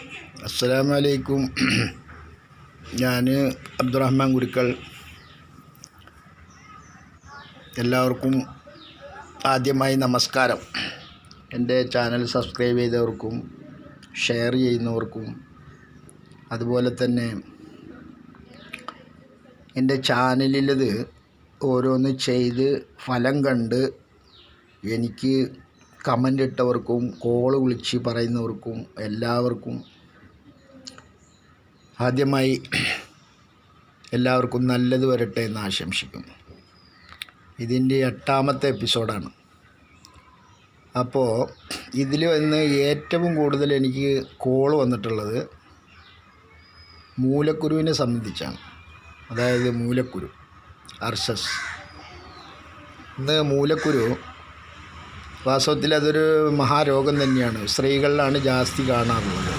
അസ്സലാമു അലൈക്കും ഞാൻ അബ്ദുറഹ്മാൻ ഗുരുക്കൾ. എല്ലാവർക്കും ആദ്യമായി നമസ്കാരം. എന്റെ ചാനൽ സബ്സ്ക്രൈബ് ചെയ്തവർക്കും ഷെയർ ചെയ്യുന്നവർക്കും അതുപോലെ തന്നെ എന്റെ ചാനലിലത് ഓരോന്ന് ചെയ്ത് ഫലം കണ്ട് എനിക്ക് കമന്റ് ഇട്ടവർക്കും കോൾ വിളിച്ച് പറയുന്നവർക്കും എല്ലാവർക്കും ആദ്യമായി എല്ലാവർക്കും നല്ലത് വരട്ടെ എന്ന് ആശംസിക്കുന്നു. ഇതിന്റെ എട്ടാമത്തെ എപ്പിസോഡാണ് അപ്പോൾ ഇതിൽ വന്ന് ഏറ്റവും കൂടുതൽ എനിക്ക് കോൾ വന്നിട്ടുള്ളത് മൂലക്കുരുവിനെ സംബന്ധിച്ചാണ്. അതായത് മൂലക്കുരു അർസസ്. ഇന്ന് മൂലക്കുരു വാസ്തവത്തിൽ അതൊരു മഹാരോഗം തന്നെയാണ്. സ്ത്രീകളിലാണ് ജാസ്തി കാണാറുള്ളത്.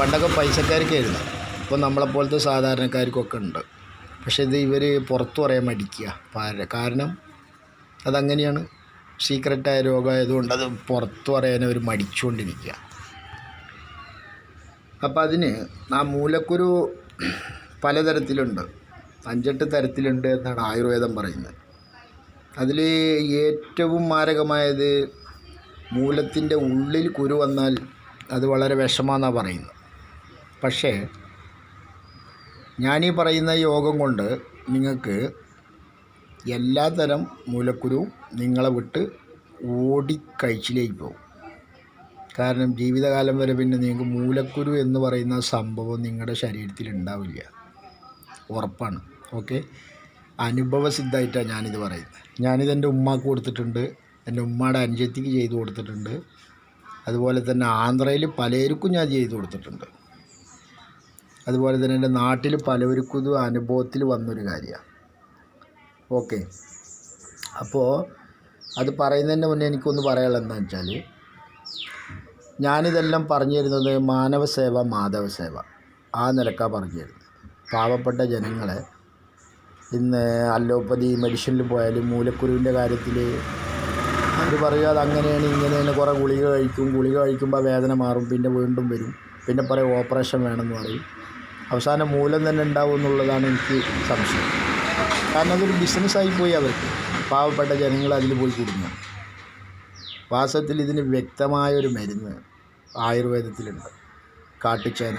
പണ്ടൊക്കെ പൈസക്കാർക്കായിരുന്നു ഇപ്പോൾ നമ്മളെപ്പോലത്തെ സാധാരണക്കാർക്കൊക്കെ ഉണ്ട്. പക്ഷേ ഇത് ഇവർ പുറത്തു പറയാൻ മടിക്കുക. കാരണം അതങ്ങനെയാണ്. സീക്രട്ടായ രോഗമായതുകൊണ്ട് അത് പുറത്തു പറയാൻ അവർ മടിച്ചുകൊണ്ടിരിക്കുക. അപ്പം അതിന് ആ മൂലക്കുരു പലതരത്തിലുണ്ട്. അഞ്ചെട്ട് തരത്തിലുണ്ട് എന്നാണ് ആയുർവേദം പറയുന്നത്. അതിൽ ഏറ്റവും മാരകമായത് മൂലത്തിന്റെ ഉള്ളിൽ കുരു വന്നാൽ അത് വളരെ വിഷമാണെന്നാണ് പറയുന്നത്. പക്ഷേ ഞാനീ പറയുന്ന യോഗം കൊണ്ട് നിങ്ങൾക്ക് എല്ലാതരം മൂലക്കുരുവും നിങ്ങളെ വിട്ട് ഓടിക്കഴിച്ചിലേക്ക് പോകും. കാരണം ജീവിതകാലം വരെ പിന്നെ നിങ്ങൾക്ക് മൂലക്കുരു എന്ന് പറയുന്ന സംഭവം നിങ്ങളുടെ ശരീരത്തിൽ ഉണ്ടാവില്ല. ഉറപ്പാണ്. ഓക്കെ? അനുഭവസിദ്ധമായിട്ടാണ് ഞാനിത് പറയുന്നത്. ഞാനിത് എന്റെ ഉമ്മാക്ക് കൊടുത്തിട്ടുണ്ട്. എന്റെ ഉമ്മയുടെ അനുജത്തിക്ക് ചെയ്ത് കൊടുത്തിട്ടുണ്ട്. അതുപോലെ തന്നെ ആന്ധ്രയിൽ പലർക്കും ഞാൻ ചെയ്ത് കൊടുത്തിട്ടുണ്ട്. അതുപോലെ തന്നെ എന്റെ നാട്ടിൽ പലവർക്കും ഇത് അനുഭവത്തിൽ വന്നൊരു കാര്യമാണ്. ഓക്കെ. അപ്പോൾ അത് പറയുന്നതിന് മുന്നേ എനിക്കൊന്ന് പറയാനുള്ളത് എന്താ വെച്ചാൽ ഞാനിതെല്ലാം പറഞ്ഞു തരുന്നത് മാനവസേവ മാധവസേവ ആ നിലക്കാണ് പറഞ്ഞു തരുന്നത്. പാവപ്പെട്ട ജനങ്ങളെ ഇന്ന് അലോപ്പതി മെഡിസിനിൽ പോയാലും മൂലക്കുരുവിന്റെ കാര്യത്തിൽ അവർ പറയുക അത് അങ്ങനെയാണ് ഇങ്ങനെയാണ് കുറേ ഗുളിക കഴിക്കും ഗുളിക കഴിക്കുമ്പോൾ വേദന മാറും പിന്നെ വീണ്ടും വരും പിന്നെ പറയും ഓപ്പറേഷൻ വേണമെന്ന് പറയും. അവസാനം മൂലം തന്നെ ഉണ്ടാവും എന്നുള്ളതാണ് എനിക്ക് സംശയം. കാരണം അതൊരു ബിസിനസ്സായി പോയി അവർക്ക്. പാവപ്പെട്ട ജനങ്ങൾ അതിൽ പോയി കുടുങ്ങും വാസ്തവത്തിൽ ഇതിന് വ്യക്തമായൊരു മരുന്ന് ആയുർവേദത്തിലുണ്ട്. കാട്ടുചേന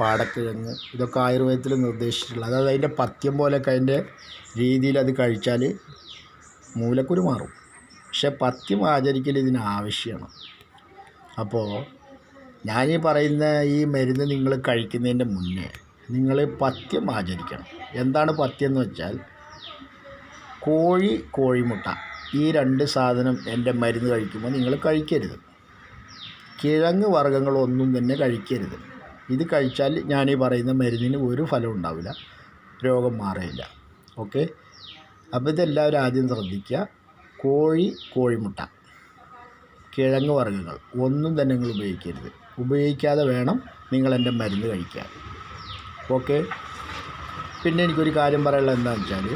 പാടക്കിഴങ്ങ് ഇതൊക്കെ ആയുർവേദത്തിൽ നിർദ്ദേശിച്ചിട്ടുള്ളത്. അതായത് അതിന്റെ പഥ്യം പോലെയൊക്കെ അതിന്റെ രീതിയിൽ അത് കഴിച്ചാൽ മൂലക്കുരു മാറും. പക്ഷെ പഥ്യം ആചരിക്കൽ ഇതിന് ആവശ്യമാണ്. അപ്പോൾ ഈ പറയുന്ന ഈ മരുന്ന് നിങ്ങൾ കഴിക്കുന്നതിന്റെ മുന്നേ നിങ്ങൾ പഥ്യം ആചരിക്കണം. എന്താണ് പഥ്യം എന്ന് വെച്ചാൽ കോഴി കോഴിമുട്ട ഈ രണ്ട് സാധനം എന്റെ മരുന്ന് കഴിക്കുമ്പോൾ നിങ്ങൾ കഴിക്കരുത്. കിഴങ്ങ് വർഗങ്ങളൊന്നും തന്നെ കഴിക്കരുത്. ഇത് കഴിച്ചാൽ ഞാൻ ഈ പറയുന്ന മരുന്നിന് ഒരു ഫലം ഉണ്ടാവില്ല. രോഗം മാറില്ല ഓക്കെ? അപ്പോൾ ഇതെല്ലാവരും ആദ്യം ശ്രദ്ധിക്കുക. കോഴി കോഴിമുട്ട കിഴങ്ങ് വർഗങ്ങൾ ഒന്നും തന്നെ നിങ്ങൾ ഉപയോഗിക്കരുത്. ഉപയോഗിക്കാതെ വേണം നിങ്ങൾ എന്റെ മരുന്ന് കഴിക്കാൻ. ഓക്കെ? പിന്നെ എനിക്കൊരു കാര്യം പറയാനുള്ളത് എന്താണെന്ന് വെച്ചാൽ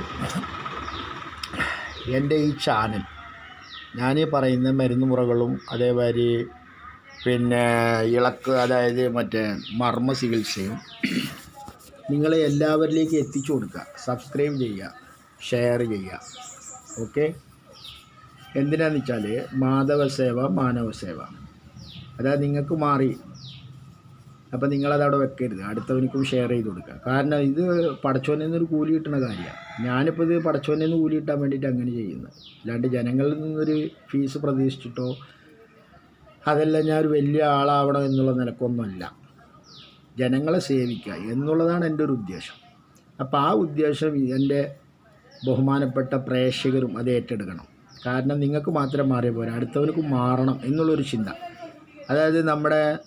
എന്റെ ഈ ചാനൽ ഞാനീ പറയുന്ന മരുന്ന് മുറകളും അതേമാതിരി പിന്നെ ഇളക്ക് അതായത് മറ്റേ മർമ്മ ചികിത്സയും നിങ്ങളെ എല്ലാവരിലേക്ക് എത്തിച്ചു കൊടുക്കുക. സബ്സ്ക്രൈബ് ചെയ്യുക ഷെയർ ചെയ്യുക. ഓക്കെ എന്തിനാന്ന് വെച്ചാൽ മാധവസേവ മാനവസേവ അതായത് നിങ്ങൾക്ക് മാറി. അപ്പം നിങ്ങളത് അവിടെ വെക്കരുത്. അടുത്തവനിക്കും ഷെയർ ചെയ്ത് കൊടുക്കുക. കാരണം ഇത് പടച്ചോനിൽ നിന്നൊരു കൂലി കിട്ടുന്ന കാര്യമാണ്. ഞാനിപ്പോൾ ഇത് പടച്ചോനിൽ നിന്ന് കൂലി കിട്ടാൻ വേണ്ടിയിട്ട് അങ്ങനെ ചെയ്യുന്നത്. അല്ലാണ്ട് ജനങ്ങളിൽ നിന്നൊരു ഫീസ് പ്രതീക്ഷിച്ചിട്ടോ അതെല്ലാം ഞാൻ ഒരു വലിയ ആളാവണം എന്നുള്ള നിലക്കൊന്നുമല്ല. ജനങ്ങളെ സേവിക്കുക എന്നുള്ളതാണ് എന്റെ ഒരു ഉദ്ദേശം. അപ്പോൾ ആ ഉദ്ദേശം എന്റെ ബഹുമാനപ്പെട്ട പ്രേക്ഷകരും അത് ഏറ്റെടുക്കണം. കാരണം നിങ്ങൾക്ക് മാത്രം മാറിയ പോരാ അടുത്തവർക്ക് മാറണം എന്നുള്ളൊരു ചിന്ത. അതായത് നമ്മുടെ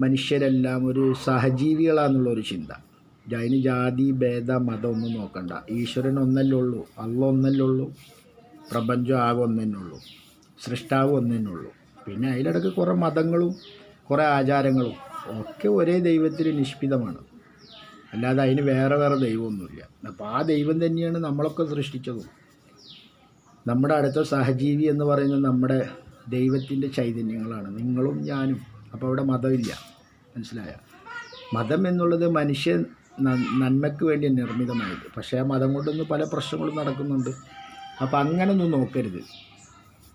മനുഷ്യരെല്ലാം ഒരു സഹജീവികളാണെന്നുള്ളൊരു ചിന്ത. അതിന് ജാതി ഭേദ മതം ഒന്നും നോക്കണ്ട. ഈശ്വരൻ ഒന്നല്ലേ ഉള്ളൂ അള്ള ഒന്നല്ലേ ഉള്ളൂ പ്രപഞ്ചം ആകെ ഒന്നേ ഉള്ളൂ സൃഷ്ടാവ് ഒന്നേ ഉള്ളൂ. പിന്നെ അതിലിടയ്ക്ക് കുറേ മതങ്ങളും കുറേ ആചാരങ്ങളും ഒക്കെ ഒരേ ദൈവത്തിൽ നിഷ്പിതമാണ്. അല്ലാതെ അതിന് വേറെ വേറെ ദൈവമൊന്നുമില്ല. അപ്പോൾ ആ ദൈവം തന്നെയാണ് നമ്മളൊക്കെ സൃഷ്ടിച്ചതും. നമ്മുടെ അടുത്ത സഹജീവി എന്ന് പറയുന്നത് നമ്മുടെ ദൈവത്തിന്റെ ചൈതന്യങ്ങളാണ്. നിങ്ങളും ഞാനും. അപ്പോൾ അവിടെ മതമില്ല. മനസ്സിലായ? മതം എന്നുള്ളത് മനുഷ്യൻ നന്മയ്ക്ക് വേണ്ടി നിർമ്മിതമായത്. പക്ഷേ ആ മതം കൊണ്ടൊന്നും പല പ്രശ്നങ്ങളും നടക്കുന്നുണ്ട്. അപ്പോൾ അങ്ങനൊന്നും നോക്കരുത്.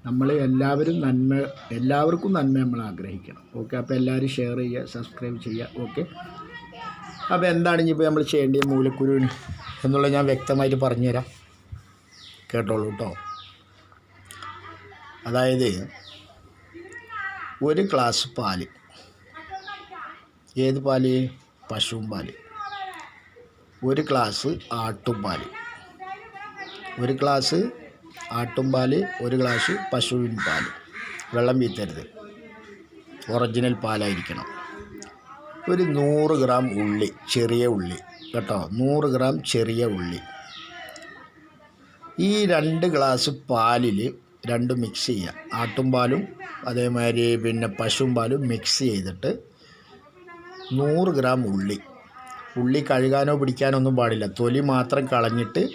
നമ്മൾ എല്ലാവരും നന്മ എല്ലാവർക്കും നന്മ നമ്മൾ ആഗ്രഹിക്കണം. ഓക്കെ അപ്പോൾ എല്ലാവരും ഷെയർ ചെയ്യുക സബ്സ്ക്രൈബ് ചെയ്യുക. ഓക്കെ അപ്പോൾ എന്താണ് ഇനിയിപ്പോൾ നമ്മൾ ചെയ്യേണ്ടത്? മൂലക്കുരുവിന് എന്നുള്ളത് ഞാൻ വ്യക്തമായിട്ട് പറഞ്ഞുതരാം. കേട്ടോളൂ കേട്ടോ അതായത് ഒരു ഗ്ലാസ് പാൽ. ഏത് പാൽ? പശുവും പാൽ. ഒരു ഗ്ലാസ് ആട്ടുംപാൽ ഒരു ഗ്ലാസ് ആട്ടുംപാൽ ഒരു ഗ്ലാസ് പശുവിൻ പാൽ വെള്ളം വീത്തരുത്. ഒറിജിനൽ പാലായിരിക്കണം. ഒരു നൂറ് ഗ്രാം ഉള്ളി ചെറിയ ഉള്ളി. കേട്ടോ? നൂറ് ഗ്രാം ചെറിയ ഉള്ളി. ഈ രണ്ട് ഗ്ലാസ് പാലിൽ രണ്ടും മിക്സ് ചെയ്യുക ആട്ടുംപാലും അതേമാതിരി പിന്നെ പശുവും പാലും മിക്സ് ചെയ്തിട്ട് നൂറ് ഗ്രാം ഉള്ളി. ഉള്ളി കഴുകാനോ പിടിക്കാനോ ഒന്നും പാടില്ല. തൊലി മാത്രം കളഞ്ഞിട്ട്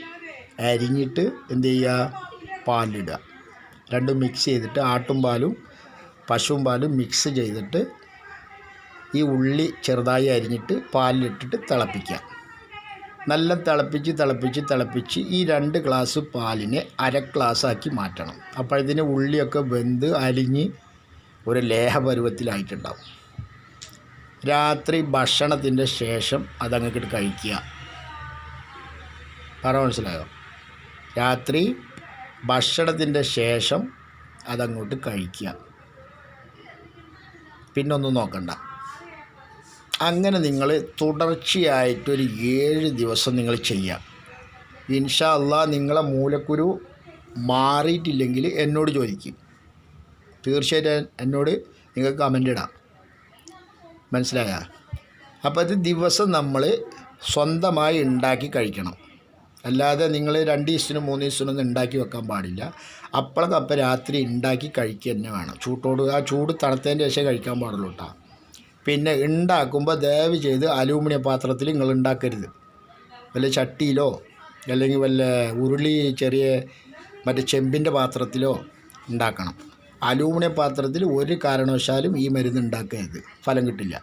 അരിഞ്ഞിട്ട് എന്ത് ചെയ്യുക പാലിടുക. രണ്ടും മിക്സ് ചെയ്തിട്ട് ആട്ടും പാലും പശുവും പാലും മിക്സ് ചെയ്തിട്ട് ഈ ഉള്ളി ചെറുതായി അരിഞ്ഞിട്ട് പാലിലിട്ടിട്ട് തിളപ്പിക്കുക. നല്ല തിളപ്പിച്ച് തിളപ്പിച്ച് തിളപ്പിച്ച് ഈ രണ്ട് ഗ്ലാസ് പാലിനെ അര ഗ്ലാസ്സാക്കി മാറ്റണം. അപ്പോഴത്തേന് ഉള്ളിയൊക്കെ വെന്ത് അലിഞ്ഞ് ഒരു ലേഹപരുവത്തിലായിട്ടുണ്ടാവും. രാത്രി ഭക്ഷണത്തിന്റെ ശേഷം അതങ്ങോട്ട് കഴിക്കുക. പറ മനസ്സിലായോ? രാത്രി ഭക്ഷണത്തിന്റെ ശേഷം അതങ്ങോട്ട് കഴിക്കുക. പിന്നൊന്നും നോക്കണ്ട. അങ്ങനെ നിങ്ങൾ തുടർച്ചയായിട്ടൊരു ഏഴ് ദിവസം നിങ്ങൾ ചെയ്യുക. ഇൻഷാ അള്ളാ നിങ്ങളെ മൂലക്കുരു മാറിയിട്ടില്ലെങ്കിൽ എന്നോട് ചോദിക്കും. തീർച്ചയായിട്ടും എന്നോട് നിങ്ങൾക്ക് കമന്റ് ഇടാം. മനസ്സിലായ? അപ്പോൾ ഇത് ദിവസം നമ്മൾ സ്വന്തമായി ഉണ്ടാക്കി കഴിക്കണം. അല്ലാതെ നിങ്ങൾ രണ്ട് ദിവസത്തിനും മൂന്ന് ദിവസത്തിനൊന്നും ഉണ്ടാക്കി വെക്കാൻ പാടില്ല. അപ്പോഴൊക്കെ രാത്രി ഉണ്ടാക്കി കഴിക്കുക തന്നെ വേണം. ചൂട്ടോട് ആ ചൂട് തണുത്തതിന്റെ ശേഷം കഴിക്കാൻ പാടുള്ളൂ കേട്ടോ പിന്നെ ഉണ്ടാക്കുമ്പോൾ ദയവ് ചെയ്ത് അലൂമിനിയം പാത്രത്തിൽ നിങ്ങൾ ഉണ്ടാക്കരുത്. വല്ല ചട്ടിയിലോ അല്ലെങ്കിൽ വല്ല ഉരുളി ചെറിയ മറ്റേ ചെമ്പിന്റെ പാത്രത്തിലോ ഉണ്ടാക്കണം. അലൂമിനിയം പാത്രത്തിൽ ഒരു കാരണവശാലും ഈ മരുന്ന് ഉണ്ടാക്കരുത്. ഫലം കിട്ടില്ല.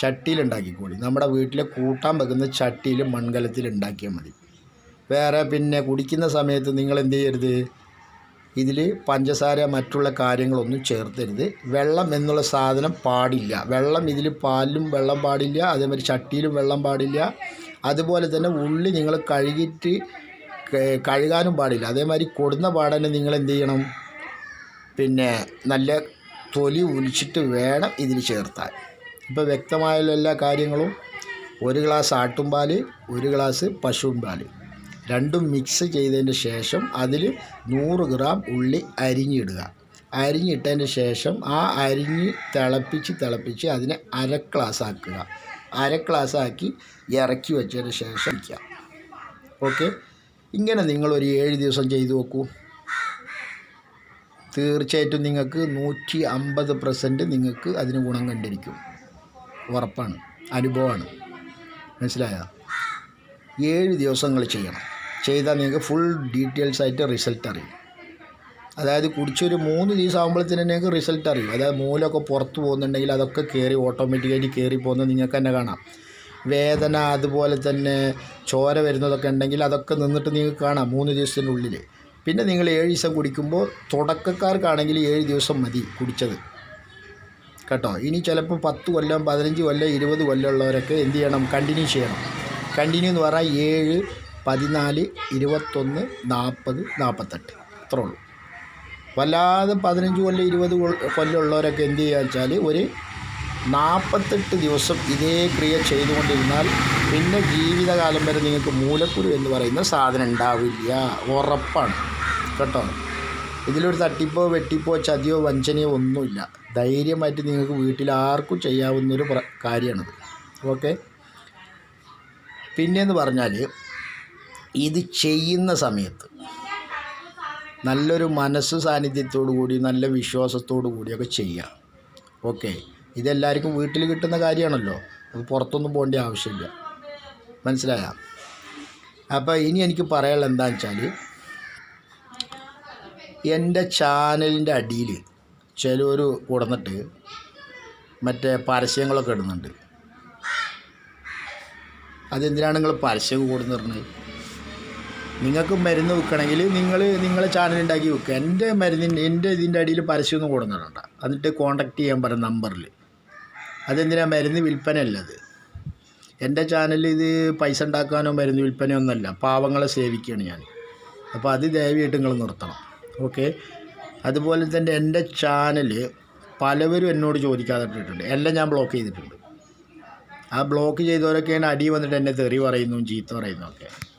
ചട്ടിയിൽ ഉണ്ടാക്കിക്കോളി നമ്മുടെ വീട്ടിലെ കൂട്ടാൻ വെക്കുന്ന ചട്ടിയിൽ മൺകലത്തിൽ ഉണ്ടാക്കിയാൽ മതി. വേറെ പിന്നെ കുടിക്കുന്ന സമയത്ത് നിങ്ങൾ എന്ത് ചെയ്യരുത്? ഇതിൽ പഞ്ചസാര മറ്റുള്ള കാര്യങ്ങളൊന്നും ചേർത്തരുത്. വെള്ളം എന്നുള്ള സാധനം പാടില്ല. വെള്ളം ഇതിൽ പാലിലും വെള്ളം പാടില്ല. അതേമാതിരി ചട്ടിയിലും വെള്ളം പാടില്ല. അതുപോലെ തന്നെ ഉള്ളി നിങ്ങൾ കഴുകിയിട്ട് കഴുകാനും പാടില്ല. അതേമാതിരി കൊടുന്ന പാടനെ നിങ്ങൾ എന്ത് ചെയ്യണം? പിന്നെ നല്ല തൊലി ഒലിച്ചിട്ട് വേണം ഇതിൽ ചേർത്താൻ. ഇപ്പോൾ വ്യക്തമായുള്ള എല്ലാ കാര്യങ്ങളും. ഒരു ഗ്ലാസ് ആട്ടുംപാൽ ഒരു ഗ്ലാസ് പശുവും പാൽ രണ്ടും മിക്സ് ചെയ്തതിന് ശേഷം അതിൽ നൂറ് ഗ്രാം ഉള്ളി അരിഞ്ഞിടുക. അരിഞ്ഞിട്ടതിന് ശേഷം ആ അരിഞ്ഞ് തിളപ്പിച്ച് തിളപ്പിച്ച് അതിനെ അര ഗ്ലാസ് ആക്കുക. അര ഗ്ലാസ് ആക്കി ഇറക്കി വെച്ചതിന് ശേഷം വയ്ക്കുക ഓക്കെ ഇങ്ങനെ നിങ്ങളൊരു ഏഴ് ദിവസം ചെയ്തു നോക്കൂ തീർച്ചയായിട്ടും നിങ്ങൾക്ക് നൂറ്റി അമ്പത് പെർസെന്റ് നിങ്ങൾക്ക് അതിന് ഗുണം കണ്ടിരിക്കും. ഉറപ്പാണ്. അനുഭവമാണ്. മനസ്സിലായോ? ഏഴ് ദിവസങ്ങൾ ചെയ്യണം. ചെയ്താൽ നിങ്ങൾക്ക് ഫുൾ ഡീറ്റെയിൽസ് ആയിട്ട് റിസൾട്ട് അറിയും. അതായത് കുടിച്ചൊരു മൂന്ന് ദിവസം ആകുമ്പോഴത്തേന് നിങ്ങൾക്ക് റിസൾട്ട് അറിയും. അതായത് മൂലമൊക്കെ പുറത്ത് പോകുന്നുണ്ടെങ്കിൽ അതൊക്കെ കയറി ഓട്ടോമാറ്റിക്കായിട്ട് കയറി പോകുന്നത് നിങ്ങൾക്ക് തന്നെ കാണാം. വേദന അതുപോലെ തന്നെ ചോര വരുന്നതൊക്കെ ഉണ്ടെങ്കിൽ അതൊക്കെ നിന്നിട്ട് നിങ്ങൾക്ക് കാണാം മൂന്ന് ദിവസത്തിനുള്ളിൽ പിന്നെ നിങ്ങൾ ഏഴ് ദിവസം കുടിക്കുമ്പോൾ തുടക്കക്കാർക്കാണെങ്കിൽ ഏഴ് ദിവസം മതി കുടിച്ചത്. കേട്ടോ? ഇനി ചിലപ്പോൾ പത്ത് കൊല്ലം പതിനഞ്ച് കൊല്ലം ഇരുപത് കൊല്ലം ഉള്ളവരൊക്കെ എന്ത് ചെയ്യണം? കണ്ടിന്യൂ ചെയ്യണം. കണ്ടിന്യൂ എന്ന് പറഞ്ഞാൽ ഏഴ് പതിനാല് ഇരുപത്തൊന്ന് നാൽപ്പത് നാൽപ്പത്തെട്ട് അത്രേ ഉള്ളൂ വല്ലാതെ പതിനഞ്ച് കൊല്ലം ഇരുപത് കൊ- കൊല്ലം ഉള്ളവരൊക്കെ എന്ത് ചെയ്യുക വെച്ചാൽ ഒരു നാൽപ്പത്തെട്ട് ദിവസം ഇതേ ക്രിയ ചെയ്തുകൊണ്ടിരുന്നാൽ പിന്നെ ജീവിതകാലം വരെ നിങ്ങൾക്ക് മൂലക്കുരു എന്ന് പറയുന്ന സാധനം ഉണ്ടാവില്ല. ഉറപ്പാണ്. കേട്ടോ? ഇതിലൊരു തട്ടിപ്പോ വെട്ടിപ്പോ ചതിയോ വഞ്ചനയോ ഒന്നുമില്ല. ധൈര്യമായിട്ട് നിങ്ങൾക്ക് വീട്ടിൽ ആർക്കും ചെയ്യാവുന്നൊരു പ്ര കാര്യമാണിത്. ഓക്കെ? പിന്നെയെന്ന് പറഞ്ഞാൽ ഇത് ചെയ്യുന്ന സമയത്ത് നല്ലൊരു മനസ്സ് സാന്നിധ്യത്തോടു കൂടി നല്ല വിശ്വാസത്തോടു കൂടിയൊക്കെ ചെയ്യാം. ഓക്കെ. ഇതെല്ലാവർക്കും വീട്ടിൽ കിട്ടുന്ന കാര്യമാണല്ലോ. അത് പുറത്തൊന്നും പോകേണ്ട ആവശ്യമില്ല. മനസ്സിലായ? അപ്പോൾ ഇനി എനിക്ക് പറയാനുള്ള എന്താണെന്ന് വെച്ചാൽ എന്റെ ചാനലിന്റെ അടിയിൽ ചിലർ കൊടുന്നിട്ട് മറ്റേ പരസ്യങ്ങളൊക്കെ ഇടുന്നുണ്ട്. അതെന്തിനാണ് നിങ്ങൾ പരസ്യം കൂടുന്നു പറഞ്ഞത് നിങ്ങൾക്ക് മരുന്ന് വിൽക്കണമെങ്കിൽ നിങ്ങൾ നിങ്ങളെ ചാനൽ ഉണ്ടാക്കി വിൽക്കുക. എന്റെ മരുന്നിന്റെ എന്റെ ഇതിന്റെ അടിയിൽ പരസ്യമൊന്നും കൊടുക്കുന്നുണ്ട് എന്നിട്ട് കോൺടാക്ട് ചെയ്യാൻ പറയും നമ്പറിൽ അതെന്തിനാണ് മരുന്ന് വിൽപ്പന അല്ലത് എന്റെ ചാനലിൽ ഇത് പൈസ ഉണ്ടാക്കാനോ മരുന്ന് വിൽപ്പനയോ ഒന്നുമല്ല. പാവങ്ങളെ സേവിക്കുകയാണ് ഞാൻ. അപ്പോൾ അത് ദയവായിട്ട് നിങ്ങൾ നിർത്തണം. ഓക്കെ അതുപോലെ തന്നെ എന്റെ ചാനൽ പലവരും എന്നോട് ചോദിക്കാതെ ഇട്ടിട്ടുണ്ട്. എല്ലാം ഞാൻ ബ്ലോക്ക് ചെയ്തിട്ടുണ്ട്. ആ ബ്ലോക്ക് ചെയ്തവരൊക്കെയാണ് അടി വന്നിട്ട് എന്നെ തെറി പറയുന്നു ചീത്ത പറയുന്നു ഒക്കെ.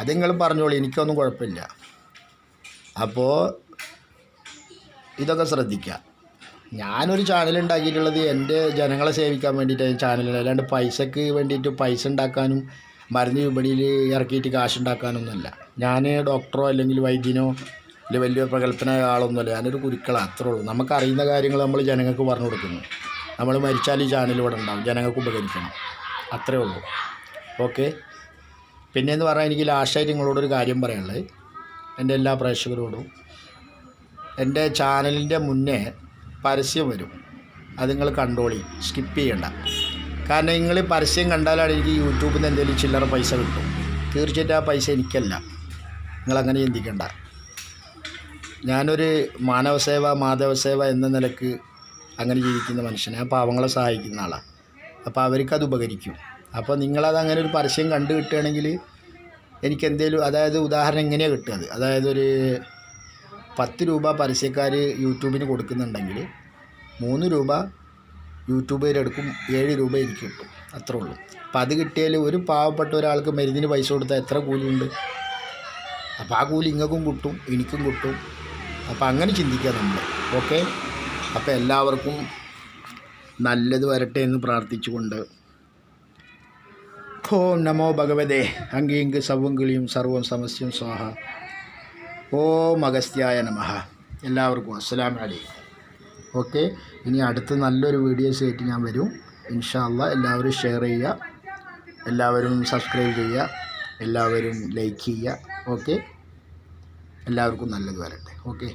അത് നിങ്ങൾ പറഞ്ഞോളൂ എനിക്കൊന്നും കുഴപ്പമില്ല. അപ്പോൾ ഇതൊക്കെ ശ്രദ്ധിക്കുക ഞാനൊരു ചാനൽ ഉണ്ടാക്കിയിട്ടുള്ളത് എന്റെ ജനങ്ങളെ സേവിക്കാൻ വേണ്ടിയിട്ടാണ് ചാനൽ അല്ലാണ്ട് പൈസക്ക് വേണ്ടിയിട്ട് പൈസ ഉണ്ടാക്കാനും മരുന്ന് വിപണിയിൽ ഇറക്കിയിട്ട് കാശ് ഉണ്ടാക്കാനൊന്നുമല്ല. ഞാൻ ഡോക്ടറോ അല്ലെങ്കിൽ വൈദ്യനോ അല്ലെങ്കിൽ വലിയ പ്രഗത്ഭനായ ആളൊന്നുമല്ല. ഞാനൊരു കുരുക്കളാണ് അത്രേ ഉള്ളൂ. നമുക്കറിയുന്ന കാര്യങ്ങൾ നമ്മൾ ജനങ്ങൾക്ക് പറഞ്ഞു കൊടുക്കുന്നു. നമ്മൾ മരിച്ചാൽ ഈ ചാനൽ ഇവിടെ ഉണ്ടാവും. ജനങ്ങൾക്ക് ഉപകരിക്കണം. അത്രേ ഉള്ളൂ. ഓക്കെ? പിന്നെയെന്ന് പറഞ്ഞാൽ എനിക്ക് ലാസ്റ്റായിട്ട് നിങ്ങളോടൊരു കാര്യം പറയാനുള്ളത്. എന്റെ എല്ലാ പ്രേക്ഷകരോടും എന്റെ ചാനലിന്റെ മുന്നേ പരസ്യം വരും. അത് നിങ്ങൾ കണ്ടോളി. സ്കിപ്പ് ചെയ്യണ്ട. കാരണം നിങ്ങൾ പരസ്യം കണ്ടാലാണ് എനിക്ക് യൂട്യൂബിൽ നിന്ന് എന്തെങ്കിലും ചില്ലറ പൈസ കിട്ടും. തീർച്ചയായിട്ടും ആ പൈസ എനിക്കല്ല. നിങ്ങളങ്ങനെ ചിന്തിക്കണ്ട. ഞാനൊരു മാനവസേവ മാധവസേവ എന്ന നിലയ്ക്ക് അങ്ങനെ ജീവിക്കുന്ന മനുഷ്യനെ. പാവങ്ങളെ സഹായിക്കുന്ന ആളാണ് അപ്പോൾ അവർക്കത് ഉപകരിക്കും. അപ്പോൾ നിങ്ങളത് അങ്ങനെ ഒരു പരസ്യം കണ്ടു കിട്ടുകയാണെങ്കിൽ എനിക്ക് എന്തേലും അതായത് ഉദാഹരണം എങ്ങനെയാണ് കിട്ടുന്നത്? അതായത് ഒരു പത്ത് രൂപ പരസ്യക്കാർ യൂട്യൂബിന് കൊടുക്കുന്നുണ്ടെങ്കിൽ മൂന്ന് രൂപ യൂട്യൂബിലെടുക്കും ഏഴ് രൂപ എനിക്ക് കിട്ടും. അത്രേ ഉള്ളൂ. അപ്പോൾ അത് കിട്ടിയാൽ ഒരു പാവപ്പെട്ട ഒരാൾക്ക് മരുന്നിന് പൈസ കൊടുത്താൽ എത്ര കൂലിയുണ്ട്? അപ്പോൾ ആ കൂലി ഇങ്ങൾക്കും കിട്ടും എനിക്കും കിട്ടും. അപ്പോൾ അങ്ങനെ ചിന്തിക്കുക നമ്മൾ ഓക്കെ? അപ്പോൾ എല്ലാവർക്കും നല്ലത് വരട്ടെ എന്ന് പ്രാർത്ഥിച്ചുകൊണ്ട് ഓം നമോ ഭഗവതേ അങ്കിങ്ക് സവുങ്കിളിയും സർവം സമസ്യം സ്വാഹ ഓം അഗസ്ത്യായ നമഃ എല്ലാവർക്കും അസ്സലാം അലൈക്കും ഓക്കെ ഇനി അടുത്ത നല്ലൊരു വീഡിയോസ് ആയിട്ട് ഞാൻ വരും. ഇൻഷാല്ല എല്ലാവരും ഷെയർ ചെയ്യുക. എല്ലാവരും സബ്സ്ക്രൈബ് ചെയ്യുക. എല്ലാവരും ലൈക്ക് ചെയ്യുക. ഓക്കെ എല്ലാവർക്കും നല്ലത് വരട്ടെ. ഓക്കെ